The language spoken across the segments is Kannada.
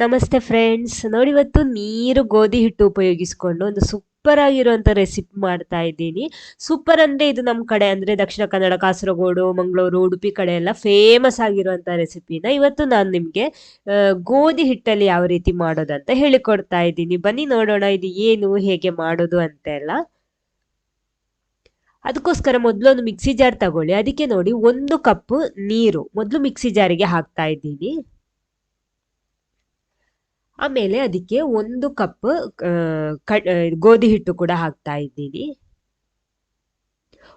ನಮಸ್ತೆ ಫ್ರೆಂಡ್ಸ್ ನೋಡಿ ಇವತ್ತು ನೀರು ಗೋಧಿ ಹಿಟ್ಟು ಉಪಯೋಗಿಸ್ಕೊಂಡು ಒಂದು ಸೂಪರ್ ಆಗಿರುವಂಥ ರೆಸಿಪಿ ಮಾಡ್ತಾ ಇದ್ದೀನಿ. ಸೂಪರ್ ಅಂದರೆ ಇದು ನಮ್ಮ ಕಡೆ ಅಂದರೆ ದಕ್ಷಿಣ ಕನ್ನಡ, ಕಾಸರಗೋಡು, ಮಂಗಳೂರು, ಉಡುಪಿ ಕಡೆ ಎಲ್ಲ ಫೇಮಸ್ ಆಗಿರುವಂಥ ರೆಸಿಪಿನ ಇವತ್ತು ನಾನು ನಿಮಗೆ ಗೋಧಿ ಹಿಟ್ಟಲ್ಲಿ ಯಾವ ರೀತಿ ಮಾಡೋದಂತ ಹೇಳಿಕೊಡ್ತಾ ಇದ್ದೀನಿ. ಬನ್ನಿ ನೋಡೋಣ ಇದು ಏನು, ಹೇಗೆ ಮಾಡೋದು ಅಂತೆಲ್ಲ. ಅದಕ್ಕೋಸ್ಕರ ಮೊದಲು ಒಂದು ಮಿಕ್ಸಿ ಜಾರ್ ತಗೊಳ್ಳಿ. ಅದಕ್ಕೆ ನೋಡಿ ಒಂದು ಕಪ್ ನೀರು ಮೊದಲು ಮಿಕ್ಸಿ ಜಾರಿಗೆ ಹಾಕ್ತಾ ಇದ್ದೀನಿ. ಆಮೇಲೆ ಅದಕ್ಕೆ ಒಂದು ಕಪ್ ಗೋಧಿ ಹಿಟ್ಟು ಕೂಡ ಹಾಕ್ತಾ ಇದ್ದೀನಿ.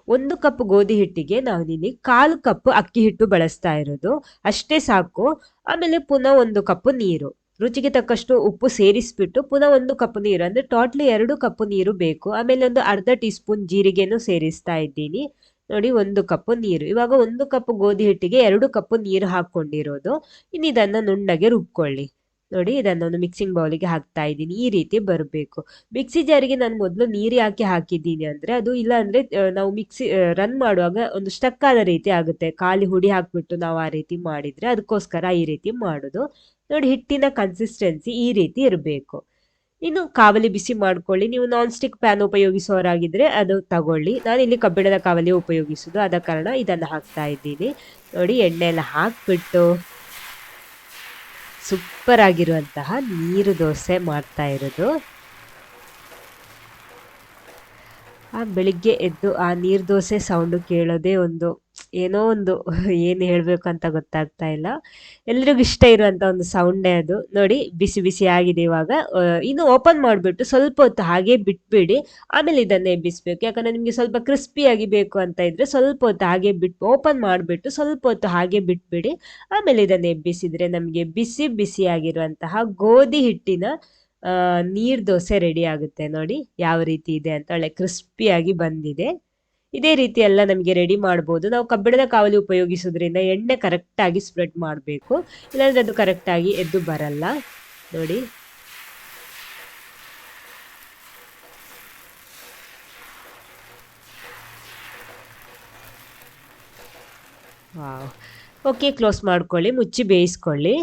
ಒಂದು ಕಪ್ ಗೋಧಿ ಹಿಟ್ಟಿಗೆ ನಾನಿಲ್ಲಿ ಕಾಲು ಕಪ್ ಅಕ್ಕಿ ಹಿಟ್ಟು ಬಳಸ್ತಾ ಇರೋದು. ಅಷ್ಟೇ ಸಾಕು. ಆಮೇಲೆ ಪುನಃ ಒಂದು ಕಪ್ ನೀರು. ರುಚಿಗೆ ತಕ್ಕಷ್ಟು ಉಪ್ಪು ಸೇರಿಸ್ಬಿಟ್ಟು ಪುನಃ ಒಂದು ಕಪ್ ನೀರು, ಅಂದ್ರೆ ಟೋಟ್ಲಿ ಎರಡು ಕಪ್ ನೀರು ಬೇಕು. ಆಮೇಲೆ ಒಂದು ಅರ್ಧ ಟೀ ಸ್ಪೂನ್ ಜೀರಿಗೆನೂ ಸೇರಿಸ್ತಾ ಇದ್ದೀನಿ. ನೋಡಿ, ಒಂದು ಕಪ್ ನೀರು. ಇವಾಗ ಒಂದು ಕಪ್ ಗೋಧಿ ಹಿಟ್ಟಿಗೆ ಎರಡು ಕಪ್ ನೀರು ಹಾಕೊಂಡಿರೋದು ಇನ್ನು ಇದನ್ನ ನುಣ್ಣಗೆ ರುಬ್ಕೊಳ್ಳಿ. ನೋಡಿ ಇದನ್ನೊಂದು ಮಿಕ್ಸಿಂಗ್ ಬೌಲಿಗೆ ಹಾಕ್ತಾ ಇದ್ದೀನಿ. ಈ ರೀತಿ ಬರಬೇಕು. ಮಿಕ್ಸಿ ಜಾರಿಗೆ ನಾನು ಮೊದಲು ನೀರು ಹಾಕಿ ಹಾಕಿದ್ದೀನಿ ಅಂದರೆ ಅದು ಇಲ್ಲ ಅಂದರೆ ನಾವು ಮಿಕ್ಸಿ ರನ್ ಮಾಡುವಾಗ ಒಂದು ಸ್ಟಕ್ ಆದ ರೀತಿ ಆಗುತ್ತೆ. ಖಾಲಿ ಹುಡಿ ಹಾಕಿಬಿಟ್ಟು ನಾವು ಆ ರೀತಿ ಮಾಡಿದರೆ ಅದಕ್ಕೋಸ್ಕರ ಈ ರೀತಿ ಮಾಡೋದು. ನೋಡಿ ಹಿಟ್ಟಿನ ಕನ್ಸಿಸ್ಟೆನ್ಸಿ ಈ ರೀತಿ ಇರಬೇಕು. ಇನ್ನು ಕಾವಲಿ ಬಿಸಿ ಮಾಡ್ಕೊಳ್ಳಿ. ನೀವು ನಾನ್ ಸ್ಟಿಕ್ ಪ್ಯಾನ್ ಉಪಯೋಗಿಸೋರಾಗಿದ್ರೆ ಅದು ತಗೊಳ್ಳಿ. ನಾನು ಇಲ್ಲಿ ಕಬ್ಬಿಣದ ಕಾವಲಿ ಉಪಯೋಗಿಸೋದು. ಆದ ಕಾರಣ ಇದನ್ನು ಹಾಕ್ತಾ ಇದ್ದೀನಿ. ನೋಡಿ ಎಣ್ಣೆ ಹಾಕ್ಬಿಟ್ಟು. ಸೂಪರ್ ಆಗಿರುವಂತಹ ನೀರು ದೋಸೆ ಮಾಡ್ತಾ ಇರೋದು. ಆ ಬೆಳಿಗ್ಗೆ ಎದ್ದು ಆ ನೀರು ದೋಸೆ ಸೌಂಡು ಕೇಳೋದೇ ಒಂದು ಏನೋ ಒಂದು ಏನು ಹೇಳಬೇಕು ಅಂತ ಗೊತ್ತಾಗ್ತಾ ಇಲ್ಲ. ಎಲ್ರಿಗೂ ಇಷ್ಟ ಇರುವಂಥ ಒಂದು ಸೌಂಡೇ ಅದು. ನೋಡಿ, ಬಿಸಿ ಬಿಸಿ ಆಗಿದೆ ಇವಾಗ. ಇನ್ನು ಓಪನ್ ಮಾಡಿಬಿಟ್ಟು ಸ್ವಲ್ಪ ಹೊತ್ತು ಹಾಗೆ ಬಿಟ್ಬಿಡಿ. ಆಮೇಲೆ ಇದನ್ನೇ ಎಬ್ಬಿಸ್ಬೇಕು. ಯಾಕಂದರೆ ನಿಮಗೆ ಸ್ವಲ್ಪ ಕ್ರಿಸ್ಪಿಯಾಗಿ ಬೇಕು ಅಂತ ಇದ್ದರೆ ಸ್ವಲ್ಪ ಹೊತ್ತು ಹಾಗೆ ಬಿಟ್ಟು ಓಪನ್ ಮಾಡಿಬಿಟ್ಟು ಸ್ವಲ್ಪ ಹೊತ್ತು ಹಾಗೆ ಬಿಟ್ಬಿಡಿ. ಆಮೇಲೆ ಇದನ್ನ ಎಬ್ಬಿಸಿದ್ರೆ ನಮಗೆ ಬಿಸಿ ಬಿಸಿಯಾಗಿರುವಂತಹ ಗೋಧಿ ಹಿಟ್ಟಿನ ನೀರ್ ದೋಸೆ ರೆಡಿ ಆಗುತ್ತೆ ನೋಡಿ ಯಾವ ರೀತಿ ಇದೆ ಅಂತ ಒಳ್ಳೆ ಕ್ರಿಸ್ಪಿಯಾಗಿ ಬಂದಿದೆ. ಇದೇ ರೀತಿ ಎಲ್ಲ ನಮಗೆ ರೆಡಿ ಮಾಡ್ಬೋದು. ನಾವು ಕಬ್ಬಿಣದ ಕಾವಲಿ ಉಪಯೋಗಿಸೋದ್ರಿಂದ ಎಣ್ಣೆ ಕರೆಕ್ಟಾಗಿ ಸ್ಪ್ರೆಡ್ ಮಾಡಬೇಕು. ಇಲ್ಲಾಂದ್ರೆ ಅದು ಕರೆಕ್ಟಾಗಿ ಎದ್ದು ಬರಲ್ಲ. ನೋಡಿ. ಓಕೆ ಕ್ಲೋಸ್ ಮಾಡ್ಕೊಳ್ಳಿ. ಮುಚ್ಚಿ ಬೇಯಿಸ್ಕೊಳ್ಳಿ.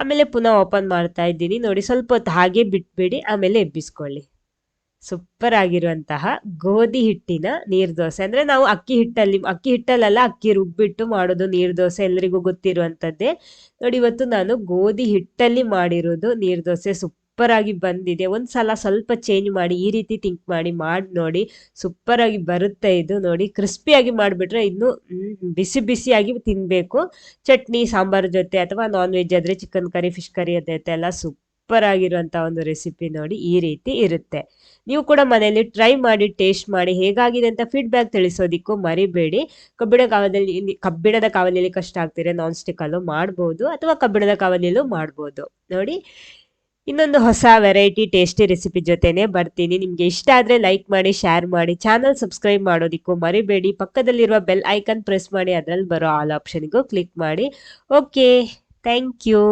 ಆಮೇಲೆ ಪುನಃ ಓಪನ್ ಮಾಡ್ತಾ ಇದ್ದೀನಿ. ನೋಡಿ, ಸ್ವಲ್ಪ ಹೊತ್ತು ಹಾಗೆ ಬಿಟ್ಬಿಡಿ, ಆಮೇಲೆ ಎಬ್ಬಿಸ್ಕೊಳ್ಳಿ. ಸೂಪರ್ ಆಗಿರುವಂತಹ ಗೋಧಿ ಹಿಟ್ಟಿನ ನೀರ್ ದೋಸೆ. ಅಂದ್ರೆ ನಾವು ಅಕ್ಕಿ ಹಿಟ್ಟಲ್ಲಿ, ಅಕ್ಕಿ ಹಿಟ್ಟಲ್ಲೆಲ್ಲ ಅಕ್ಕಿ ರುಬ್ಬಿಟ್ಟು ಮಾಡೋದು ನೀರ್ ದೋಸೆ ಎಲ್ರಿಗೂ ಗೊತ್ತಿರುವಂತದ್ದೇ. ನೋಡಿ, ಇವತ್ತು ನಾನು ಗೋಧಿ ಹಿಟ್ಟಲ್ಲಿ ಮಾಡಿರೋದು ನೀರ್ ದೋಸೆ ಸೂಪರ್ ಆಗಿ ಬಂದಿದೆ. ಒಂದ್ಸಲ ಸ್ವಲ್ಪ ಚೇಂಜ್ ಮಾಡಿ, ಈ ರೀತಿ ಥಿಂಕ್ ಮಾಡಿ ಮಾಡಿ ನೋಡಿ. ಸೂಪರ್ ಆಗಿ ಬರುತ್ತೆ ಇದು ನೋಡಿ. ಕ್ರಿಸ್ಪಿಯಾಗಿ ಮಾಡಿಬಿಟ್ರೆ ಇನ್ನು ಬಿಸಿ ಬಿಸಿಯಾಗಿ ತಿನ್ನಬೇಕು ಚಟ್ನಿ, ಸಾಂಬಾರ್ ಜೊತೆ ಅಥವಾ ನಾನ್ ವೆಜ್ ಆದರೆ ಚಿಕನ್ ಕರಿ ಫಿಶ್ ಕರಿ ಅದೈತೆ ಎಲ್ಲ ಸೂಪರ್ ಆಗಿರುವಂಥ ಒಂದು ರೆಸಿಪಿ ನೋಡಿ ಈ ರೀತಿ ಇರುತ್ತೆ. ನೀವು ಕೂಡ ಮನೆಯಲ್ಲಿ ಟ್ರೈ ಮಾಡಿ ಟೇಸ್ಟ್ ಮಾಡಿ, ಹೇಗಾಗಿದೆ ಅಂತ ಫೀಡ್ಬ್ಯಾಕ್ ತಿಳಿಸೋದಿಕ್ಕೂ ಮರಿಬೇಡಿ. ಕಬ್ಬಿಣ ಕಾವಲಿಯಲ್ಲಿ ಕಬ್ಬಿಣದ ಕಾವಲಿಯಲ್ಲಿ ಕಷ್ಟ ಆಗ್ತಿದೆ ನಾನ್ ಸ್ಟಿಕ್ ಅಲ್ಲೂ ಮಾಡ್ಬೋದು ಅಥವಾ ಕಬ್ಬಿಣದ ಕಾವಲಿಯಲ್ಲೂ ಮಾಡ್ಬೋದು. ನೋಡಿ ಇನ್ನೊಂದು ಹೊಸ ವೆರೈಟಿ ಟೇಸ್ಟಿ ರೆಸಿಪಿ ಜೊತೆನೆ ಬರ್ತೀನಿ. ನಿಮಗೆ ಇಷ್ಟ ಆದರೆ ಲೈಕ್ ಮಾಡಿ ಶೇರ್ ಮಾಡಿ ಚಾನಲ್ ಸಬ್ಸ್ಕ್ರೈಬ್ ಮಾಡೋದಿಕ್ಕೂ ಮರಿಬೇಡಿ. ಪಕ್ಕದಲ್ಲಿರುವ ಬೆಲ್ ಐಕನ್ ಪ್ರೆಸ್ ಮಾಡಿ, ಅದರಲ್ಲಿ ಬರೋ ಆಲ್ ಆಪ್ಷನ್ಗೂ ಕ್ಲಿಕ್ ಮಾಡಿ. Okay thank you